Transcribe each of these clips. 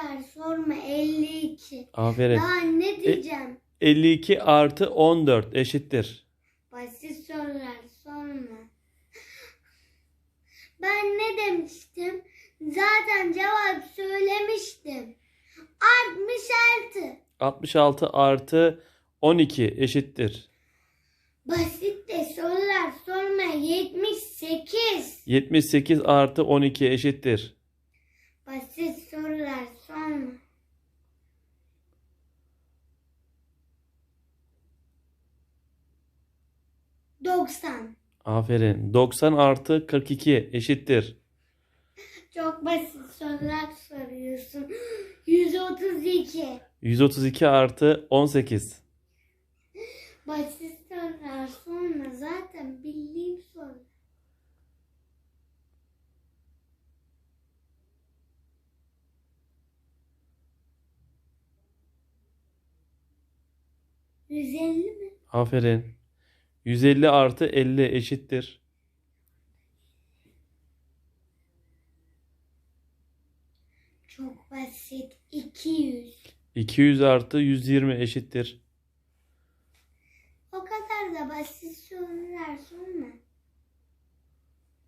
sorular sorma 52. Aferin. Daha ne diyeceğim? 52 artı 14 eşittir. Basit sorular sorma. Ben ne demiştim? Zaten cevap söylemiştim. 66. 66 artı 12 eşittir. Basit de sorular sorma 78. 78 artı 12 eşittir. Basit 90. Aferin. 90 artı 42 eşittir. Çok basit sorular soruyorsun. 132. 132 artı 18. Basit sorular sonra zaten bildiğim soru. Yüz elli mi? Aferin. 150 artı 50 eşittir. Çok basit. 200. 200 artı 120 eşittir. O kadar da basit sorular sorma.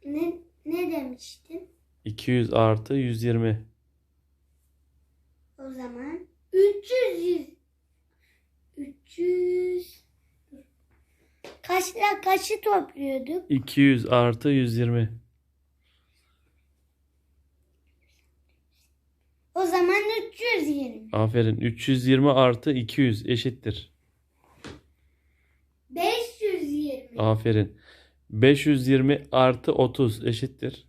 Ne, ne demiştin? 200 artı 120. O zaman 300 yüz. 300 Kaçla kaçı topluyorduk? 200 artı 120. O zaman 320. Aferin. 320 artı 200 eşittir. 520. Aferin. 520 artı 30 eşittir.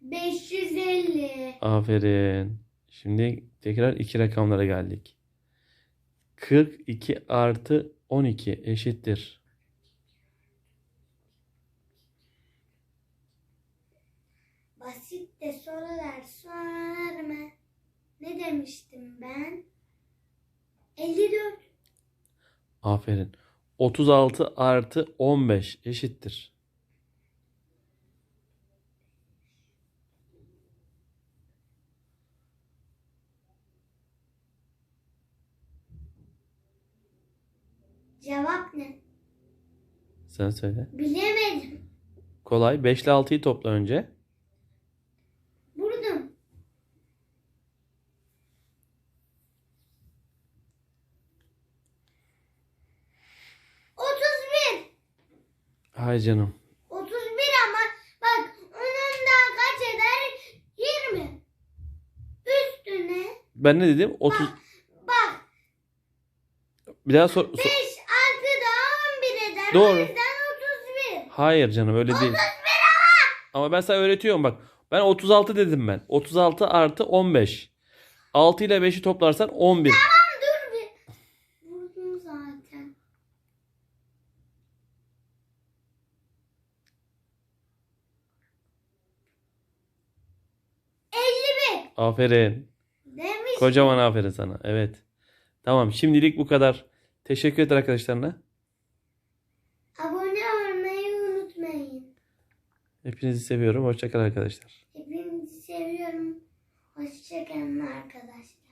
550. Aferin. Şimdi tekrar iki rakamlara geldik. 42 artı 12 eşittir. Basit de sorular sorma. Ne demiştim ben? 54. Aferin. 36 artı 15 eşittir. Cevap ne? Sen söyle. Bilemedim. Kolay. 5 ile 6'yı topla önce. Vurdum. Otuz bir. Hay canım. Otuz bir ama bak onundan kaç eder? Yirmi. Üstüne Ben ne dedim? 30. bak Bir daha sor. sor- beş altı daha on bir eder. Doğru. O yüzden otuz bir. Hayır canım öyle değil. Ama ben sana öğretiyorum bak. Ben 36 dedim ben. 36 artı 15. 6 ile 5'i toplarsan 11. Tamam dur bir. Vurdum zaten. Aferin. Demiş. Kocaman aferin sana. Evet. Tamam şimdilik bu kadar. Teşekkür ederim arkadaşlarına. Hepinizi seviyorum. Hoşçakal arkadaşlar. Hepinizi seviyorum. Hoşçakalın arkadaşlar.